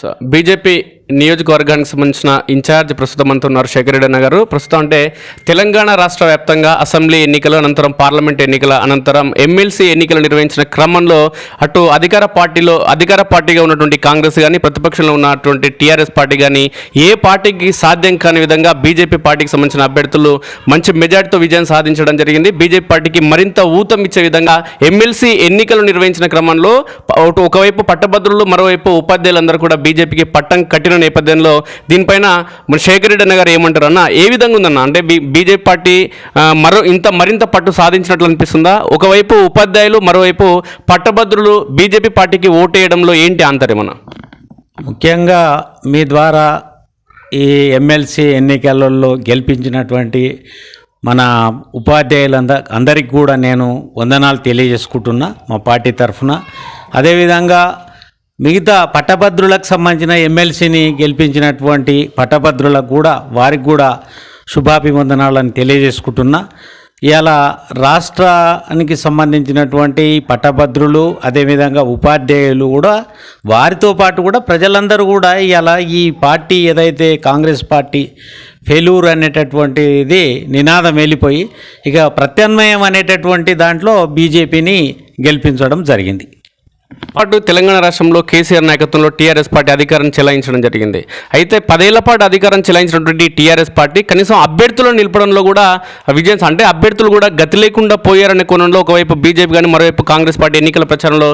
So BJP నియోజకవర్గానికి సంబంధించిన incharge ప్రస్తుతం మనతో ఉన్నారు శేఖర్ రెడ్డి అన్న గారు. ప్రస్తుతం అంటే తెలంగాణ రాష్ట్ర వ్యాప్తంగా అసెంబ్లీ ఎన్నికలు అనంతరం పార్లమెంట్ ఎన్నికల అనంతరం ఎమ్మెల్సీ ఎన్నికలు నిర్వహించిన క్రమంలో అటు అధికార పార్టీలో అధికార పార్టీగా ఉన్నటువంటి కాంగ్రెస్ కానీ ప్రతిపక్షంలో ఉన్నటువంటి టీఆర్ఎస్ పార్టీ కానీ ఏ పార్టీకి సాధ్యం కాని విధంగా బీజేపీ పార్టీకి సంబంధించిన అభ్యర్థులు మంచి మెజార్టీతో విజయం సాధించడం జరిగింది. బీజేపీ పార్టీకి మరింత ఊతం ఇచ్చే విధంగా ఎమ్మెల్సీ ఎన్నికలు నిర్వహించిన క్రమంలో ఒకవైపు పట్టభద్రులు మరోవైపు ఉపాధ్యాయులందరూ కూడా బీజేపీకి పట్టం కట్టిన నేపథ్యంలో దీనిపైన శేఖర్ రెడ్డి అన్న గారు ఏమంటారు అన్న ఏ విధంగా ఉందన్న? అంటే బీ బీజేపీ పార్టీ మరో ఇంత మరింత పట్టు సాధించినట్లు అనిపిస్తుందా? ఒకవైపు ఉపాధ్యాయులు మరోవైపు పట్టభద్రులు బీజేపీ పార్టీకి ఓటేయడంలో ఏంటి ఆంతర్యం ముఖ్యంగా మీ ద్వారా ఈ ఎమ్మెల్సీ ఎన్నికలలో గెలిపించినటువంటి మన ఉపాధ్యాయులంద అందరికి కూడా నేను వందనాలు తెలియజేసుకుంటున్నా మా పార్టీ తరఫున. అదేవిధంగా మిగతా పట్టభద్రులకు సంబంధించిన ఎమ్మెల్సీని గెలిపించినటువంటి పట్టభద్రులకు కూడా వారికి కూడా శుభాభివందనాలను తెలియజేసుకుంటున్నా. ఇలా రాష్ట్రానికి సంబంధించినటువంటి పట్టభద్రులు అదేవిధంగా ఉపాధ్యాయులు కూడా వారితో పాటు కూడా ప్రజలందరూ కూడా ఇలా ఈ పార్టీ ఏదైతే కాంగ్రెస్ పార్టీ ఫెయిల్యూర్ అనేటటువంటిది నినాదం వెళ్ళిపోయి ఇక ప్రత్యామ్నాయం అనేటటువంటి దాంట్లో బీజేపీని గెలిపించడం జరిగింది. పాటు తెలంగాణ రాష్ట్రంలో కేసీఆర్ నాయకత్వంలో టీఆర్ఎస్ పార్టీ అధికారం చెలాయించడం జరిగింది. అయితే పదేళ్ళ పాటు అధికారం చెలాయించినటువంటి టీఆర్ఎస్ పార్టీ కనీసం అభ్యర్థులను నిలపడంలో కూడా విజయం అంటే అభ్యర్థులు కూడా గతి లేకుండా పోయారనే కోణంలో ఒకవైపు బీజేపీ కానీ మరోవైపు కాంగ్రెస్ పార్టీ ఎన్నికల ప్రచారంలో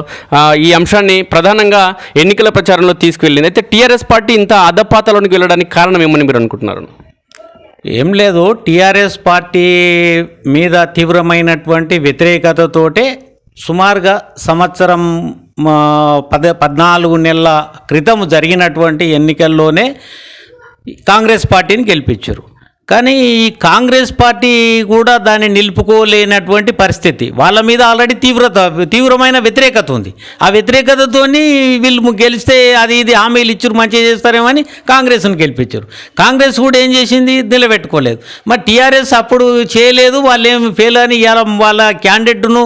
ఈ అంశాన్ని ప్రధానంగా ఎన్నికల ప్రచారంలో తీసుకువెళ్ళింది. అయితే టీఆర్ఎస్ పార్టీ ఇంత అధపాతలోనికి వెళ్ళడానికి కారణం ఏమని మీరు అనుకుంటున్నారు? ఏం లేదు. టీఆర్ఎస్ పార్టీ మీద తీవ్రమైనటువంటి వ్యతిరేకతతోటే సుమారుగా సంవత్సరం పద పద్నాలుగు నెలల క్రితం జరిగినటువంటి ఎన్నికల్లోనే కాంగ్రెస్ పార్టీని గెలిపించారు. కానీ ఈ కాంగ్రెస్ పార్టీ కూడా దాన్ని నిలుపుకోలేనటువంటి పరిస్థితి. వాళ్ళ మీద ఆల్రెడీ తీవ్రత తీవ్రమైన వ్యతిరేకత ఉంది. ఆ వ్యతిరేకతతోని వీళ్ళు గెలిస్తే అది ఇది హామీలు ఇచ్చారు మంచిగా చేస్తారేమో అని కాంగ్రెస్ను గెలిపించారు. కాంగ్రెస్ కూడా ఏం చేసింది? నిలబెట్టుకోలేదు. మరి టీఆర్ఎస్ అప్పుడు చేయలేదు వాళ్ళు ఏం ఫెయిల్ అని ఇలా వాళ్ళ క్యాండిడేట్ను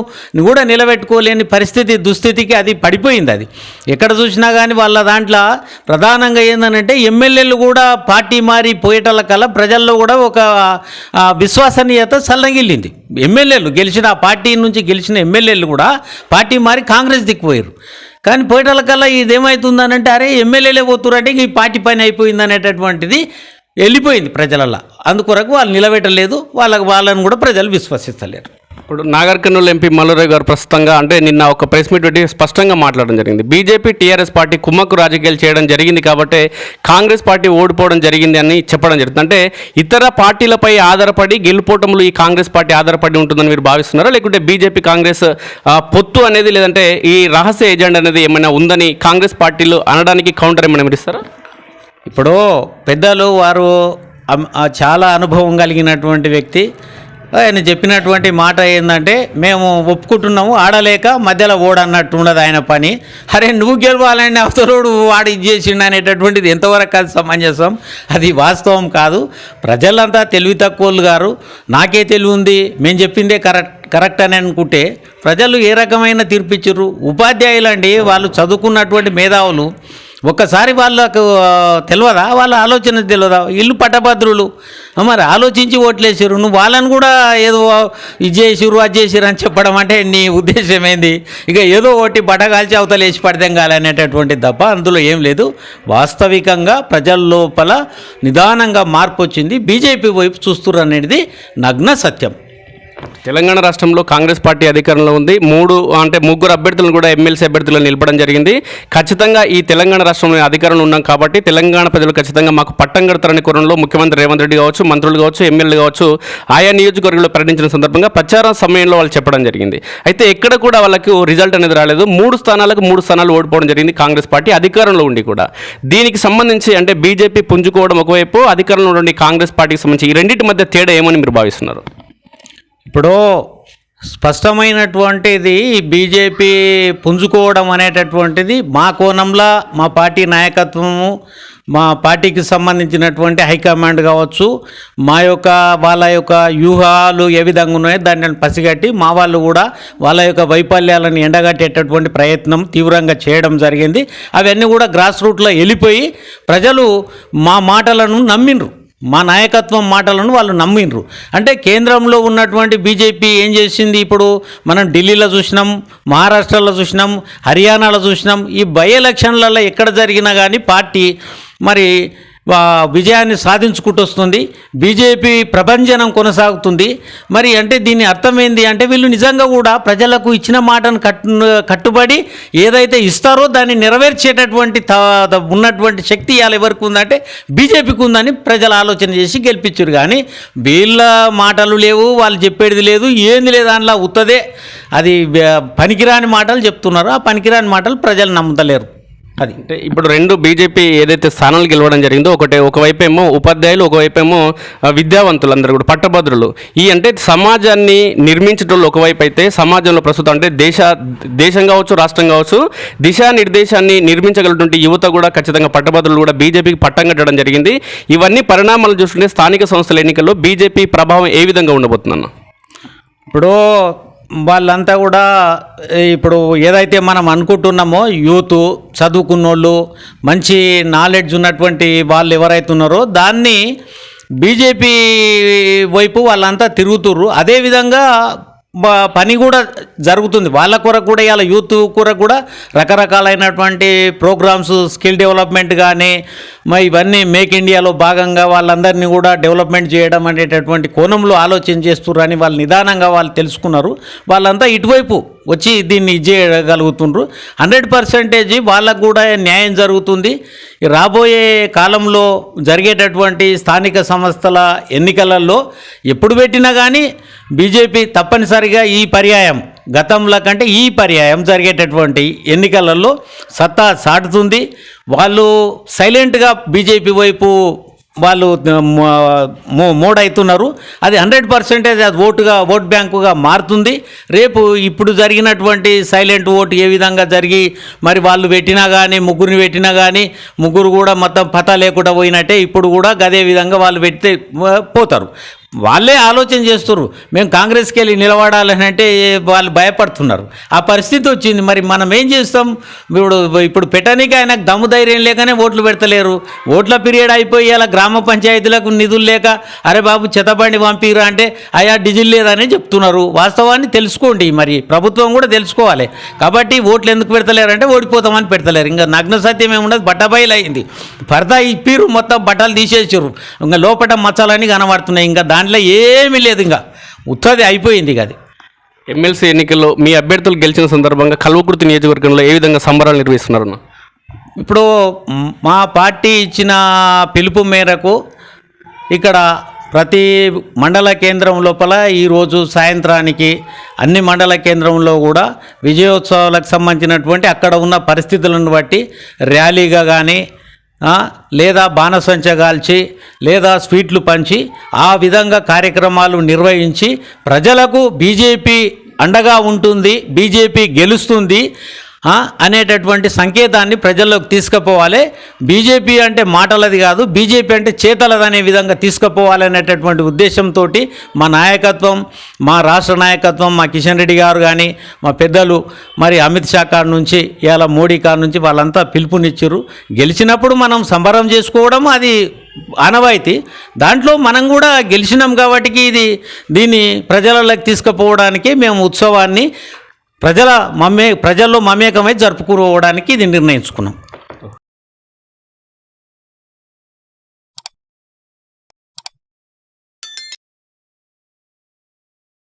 కూడా నిలబెట్టుకోలేని పరిస్థితి దుస్థితికి అది పడిపోయింది అది. ఎక్కడ చూసినా కానీ వాళ్ళ దాంట్లో ప్రధానంగా ఏంటంటే ఎమ్మెల్యేలు కూడా పార్టీ మారి పోయేటల కల్లా ప్రజల్లో కూడా ఒక విశ్వసనీయత సల్లగిల్లింది. ఎమ్మెల్యేలు గెలిచిన ఆ పార్టీ నుంచి గెలిచిన ఎమ్మెల్యేలు కూడా పార్టీ మారి కాంగ్రెస్ దిక్కుపోయారు కానీ పోయేటల కల్లా ఇదేమవుతుందనంటే అరే ఎమ్మెల్యేలే పోతురంటే ఈ పార్టీ పని అయిపోయింది అనేటటువంటిది వెళ్ళిపోయింది ప్రజలల్లో. అందుకొరకు వాళ్ళు నిలబెట్టలేదు వాళ్ళకి వాళ్ళని కూడా ప్రజలు విశ్వసిస్తలేరు. ఇప్పుడు నాగర్ కర్నూలు ఎంపీ మల్లురావు గారు ప్రస్తుతంగా అంటే నిన్న ఒక ప్రెస్ మీట్ పెట్టి స్పష్టంగా మాట్లాడడం జరిగింది. బీజేపీ టీఆర్ఎస్ పార్టీ కుమ్మక్కు రాజకీయాలు చేయడం జరిగింది కాబట్టి కాంగ్రెస్ పార్టీ ఓడిపోవడం జరిగింది అని చెప్పడం జరుగుతుంది. అంటే ఇతర పార్టీలపై ఆధారపడి గెలుపోవటంలో ఈ కాంగ్రెస్ పార్టీ ఆధారపడి ఉంటుందని మీరు భావిస్తున్నారా? లేకుంటే బీజేపీ కాంగ్రెస్ పొత్తు అనేది లేదంటే ఈ రహస్య ఏజెండా అనేది ఏమైనా ఉందని కాంగ్రెస్ పార్టీలు అనడానికి కౌంటర్ ఏమైనా మీరు ఇస్తారా? ఇప్పుడు పెద్దలు వారు చాలా అనుభవం కలిగినటువంటి వ్యక్తి. ఆయన చెప్పినటువంటి మాట ఏంటంటే మేము ఒప్పుకుంటున్నాము ఆడలేక మధ్యలో ఓడన్నట్టు ఉండదు ఆయన పని. అరే నువ్వు గెలవాలని అవతలోడు వాడు ఇది చేసిండు అనేటటువంటిది ఎంతవరకు అది సమంజసం? అది వాస్తవం కాదు. ప్రజలంతా తెలివి తక్కువలు గారు. నాకే తెలివి ఉంది. మేము చెప్పిందే కరెక్ట్ కరెక్ట్ అని అనుకుంటే ప్రజలు ఏ రకమైన తీర్పిచ్చారు ఉపాధ్యాయులు అండి వాళ్ళు చదువుకున్నటువంటి మేధావులు. ఒక్కసారి వాళ్ళకు తెలియదా వాళ్ళ ఆలోచన తెలియదా ఇల్లు పట్టభద్రులు మరి ఆలోచించి ఓట్లేసారు నువ్వు వాళ్ళని కూడా ఏదో ఇది చేసిరు అది చేసిరు అని చెప్పడం అంటే నీ ఉద్దేశం ఏంది? ఇక ఏదో ఒకటి బటగాల్చి అవతలేసి పడతాం కాలనేటటువంటి తప్ప అందులో ఏం లేదు. వాస్తవికంగా ప్రజల లోపల నిదానంగా మార్పు వచ్చింది. బీజేపీ వైపు చూస్తున్నారు అనేది నగ్న సత్యం. తెలంగాణ రాష్ట్రంలో కాంగ్రెస్ పార్టీ అధికారంలో ఉంది. మూడు అంటే ముగ్గురు అభ్యర్థులను కూడా ఎమ్మెల్సీ అభ్యర్థులను నిలపడం జరిగింది. ఖచ్చితంగా ఈ తెలంగాణ రాష్ట్రంలో అధికారంలో ఉన్నాం కాబట్టి తెలంగాణ ప్రజలు ఖచ్చితంగా మాకు పట్టం కడతారనే కోరంలో ముఖ్యమంత్రి రేవంత్ రెడ్డి కావచ్చు మంత్రులు కావచ్చు ఎమ్మెల్యేలు కావచ్చు ఆయా నియోజకవర్గంలో ప్రకటించిన సందర్భంగా ప్రచారం సమయంలో వాళ్ళు చెప్పడం జరిగింది. అయితే ఎక్కడ కూడా వాళ్ళకు రిజల్ట్ అనేది రాలేదు. మూడు స్థానాలకు మూడు స్థానాలు ఓడిపోవడం జరిగింది కాంగ్రెస్ పార్టీ అధికారంలో ఉండి కూడా. దీనికి సంబంధించి అంటే బీజేపీ పుంజుకోవడం ఒకవైపు అధికారంలో ఉండి కాంగ్రెస్ పార్టీకి సంబంధించి ఈ రెండింటి మధ్య తేడా ఏమని మీరు భావిస్తున్నారు? ఇప్పుడు స్పష్టమైనటువంటిది బీజేపీ పుంజుకోవడం అనేటటువంటిది మా కోణంలో మా పార్టీ నాయకత్వము మా పార్టీకి సంబంధించినటువంటి హైకమాండ్ కావచ్చు మా యొక్క వాళ్ళ యొక్క వ్యూహాలు ఏ విధంగా ఉన్నాయో దాన్ని పసిగట్టి మా వాళ్ళు కూడా వాళ్ళ యొక్క వైఫల్యాలను ఎండగట్టేటటువంటి ప్రయత్నం తీవ్రంగా చేయడం జరిగింది. అవన్నీ కూడా గ్రాస్ రూట్లో వెళ్ళిపోయి ప్రజలు మా మాటలను నమ్మిండ్రు. మా నాయకత్వం మాటలను వాళ్ళు నమ్మిండ్రు. అంటే కేంద్రంలో ఉన్నటువంటి బీజేపీ ఏం చేసింది ఇప్పుడు? మనం ఢిల్లీలో చూసినాం మహారాష్ట్రలో చూసినాం హర్యానాలో చూసినాం. ఈ బై ఎలక్షన్లలో ఎక్కడ జరిగినా కానీ పార్టీ మరి విజయాన్ని సాధించుకుంటూ వస్తుంది. బీజేపీ ప్రభంజనం కొనసాగుతుంది. మరి అంటే దీని అర్థం ఏంది అంటే వీళ్ళు నిజంగా కూడా ప్రజలకు ఇచ్చిన మాటను కట్టు కట్టుబడి ఏదైతే ఇస్తారో దాన్ని నెరవేర్చేటటువంటి త- ఉన్నటువంటి శక్తి ఇవాళ ఎవరికి ఉందంటే బీజేపీకి ఉందని ప్రజలు ఆలోచన చేసి గెలిపించారు. కానీ వీళ్ళ మాటలు లేవు వాళ్ళు చెప్పేది లేదు ఏంది లేదు దానిలా ఉత్తదే. అది పనికిరాని మాటలు చెప్తున్నారు. ఆ పనికిరాని మాటలు ప్రజలు నమ్ముతలేరు. అది. అంటే ఇప్పుడు రెండు బీజేపీ ఏదైతే స్థానాలు గెలవడం జరిగిందో ఒకటే ఒకవైపు ఏమో ఉపాధ్యాయులు ఒకవైపు ఏమో విద్యావంతులు అందరూ కూడా పట్టభద్రులు. ఈ అంటే సమాజాన్ని నిర్మించడంలో ఒకవైపు అయితే సమాజంలో ప్రస్తుతం అంటే దేశ దేశం కావచ్చు రాష్ట్రం కావచ్చు దిశానిర్దేశాన్ని నిర్మించగలటువంటి యువత కూడా ఖచ్చితంగా పట్టభద్రులు కూడా బీజేపీకి పట్టం కట్టడం జరిగింది. ఇవన్నీ పరిణామాలు చూస్తుంటే స్థానిక సంస్థల ఎన్నికల్లో బీజేపీ ప్రభావం ఏ విధంగా ఉండబోతుందన్న? ఇప్పుడు వాళ్ళంతా కూడా ఇప్పుడు ఏదైతే మనం అనుకుంటున్నామో యూత్ చదువుకున్నోళ్ళు మంచి నాలెడ్జ్ ఉన్నటువంటి వాళ్ళు ఎవరైతే ఉన్నారో దాన్ని బీజేపీ వైపు వాళ్ళంతా తిరుగుతుర్రు. అదేవిధంగా పని కూడా జరుగుతుంది. వాళ్ళ కొరకు కూడా ఇలా యూత్ కొరకు కూడా రకరకాలైనటువంటి ప్రోగ్రామ్స్ స్కిల్ డెవలప్మెంట్ కానీ మరి ఇవన్నీ మేక్ ఇండియాలో భాగంగా వాళ్ళందరినీ కూడా డెవలప్మెంట్ చేయడం అనేటటువంటి కోణంలో ఆలోచన చేస్తుర్రు వాళ్ళు నిదానంగా వాళ్ళు తెలుసుకున్నారు. వాళ్ళంతా ఇటువైపు వచ్చి దీన్ని ఇది చేయగలుగుతుండ్రు. హండ్రెడ్ పర్సెంటేజ్ వాళ్ళకు కూడా న్యాయం జరుగుతుంది. రాబోయే కాలంలో జరిగేటటువంటి స్థానిక సంస్థల ఎన్నికలలో ఎప్పుడు పెట్టినా కానీ బీజేపీ తప్పనిసరిగా ఈ పర్యాయం గతంలో కంటే ఈ పర్యాయం జరిగేటటువంటి ఎన్నికలలో సత్తా సాటుతుంది. వాళ్ళు సైలెంట్గా బీజేపీ వైపు వాళ్ళు మో- అవుతున్నారు అది హండ్రెడ్ పర్సెంటేజ్ అది ఓటుగా ఓట్ బ్యాంకుగా మారుతుంది. రేపు ఇప్పుడు జరిగినటువంటి సైలెంట్ ఓటు ఏ విధంగా జరిగి మరి వాళ్ళు పెట్టినా కానీ ముగ్గురిని పెట్టినా కానీ ముగ్గురు కూడా మొత్తం పత లేకుండా పోయినట్టే ఇప్పుడు కూడా అదే విధంగా వాళ్ళు పెడితే పోతారు. వాళ్ళే ఆలోచన చేస్తున్నారు మేము కాంగ్రెస్కి వెళ్ళి నిలబడాలని అంటే వాళ్ళు భయపడుతున్నారు. ఆ పరిస్థితి వచ్చింది. మరి మనం ఏం చేస్తాం? ఇప్పుడు ఇప్పుడు పెట్టడానికి ఆయనకు దమ్ము ధైర్యం లేకనే ఓట్లు పెడతలేరు. ఓట్ల పీరియడ్ అయిపోయి అలా గ్రామ పంచాయతీలకు నిధులు లేక అరే బాబు చెతబండి పంపిరా అంటే అయా డిజిల్ లేదని చెప్తున్నారు. వాస్తవాన్ని తెలుసుకోండి. మరి ప్రభుత్వం కూడా తెలుసుకోవాలి. కాబట్టి ఓట్లు ఎందుకు పెడతలేరంటే ఓడిపోతామని పెడతలేరు. ఇంకా నగ్న సత్యం ఏముండదు. బట్టబయలు అయింది పరదా ఇప్పిరు మొత్తం బట్టలు తీసేసారు ఇంకా లోపల మచ్చలన్నీ కనబడుతున్నాయి. ఇంకా దాంట్లో ఏమీ లేదు ఇంకా. ఉత్తది అయిపోయింది ఇక అది. ఎమ్మెల్సీ ఎన్నికల్లో మీ అభ్యర్థులు గెలిచిన సందర్భంగా కల్వకుర్తి నియోజకవర్గంలో ఏ విధంగా సంబరాలు నిర్వహిస్తున్నారన్న? ఇప్పుడు మ్, పార్టీ ఇచ్చిన పిలుపు మేరకు ఇక్కడ ప్రతి మండల కేంద్రం లోపల ఈరోజు సాయంత్రానికి అన్ని మండల కేంద్రంలో కూడా విజయోత్సవాలకు సంబంధించినటువంటి అక్కడ ఉన్న పరిస్థితులను బట్టి ర్యాలీగా కానీ లేదా బాణసంచ కాల్చి లేదా స్వీట్లు పంచి ఆ విధంగా కార్యక్రమాలు నిర్వహించి ప్రజలకు బీజేపీ అండగా ఉంటుంది బీజేపీ గెలుస్తుంది. అనేటటువంటి సంకేతాన్ని ప్రజల్లోకి తీసుకుపోవాలి. బీజేపీ అంటే మాటలది కాదు బీజేపీ అంటే చేతలది అనే విధంగా తీసుకుపోవాలనేటటువంటి ఉద్దేశంతో మా నాయకత్వం మా రాష్ట్ర నాయకత్వం మా కిషన్ రెడ్డి గారు కానీ మా పెద్దలు మరి అమిత్ షా కాడ నుంచి ఇలా మోడీ కాడ నుంచి వాళ్ళంతా పిలుపునిచ్చారు గెలిచినప్పుడు మనం సంబరం చేసుకోవడం అది ఆనవాయితీ. దాంట్లో మనం కూడా గెలిచినాం కాబట్టి ఇది దీన్ని ప్రజలలోకి తీసుకుపోవడానికి మేము ఉత్సవాన్ని ప్రజల మమే ప్రజల్లో మమేకమై జరుపుకోవడానికి ఇది నిర్ణయించుకున్నాం.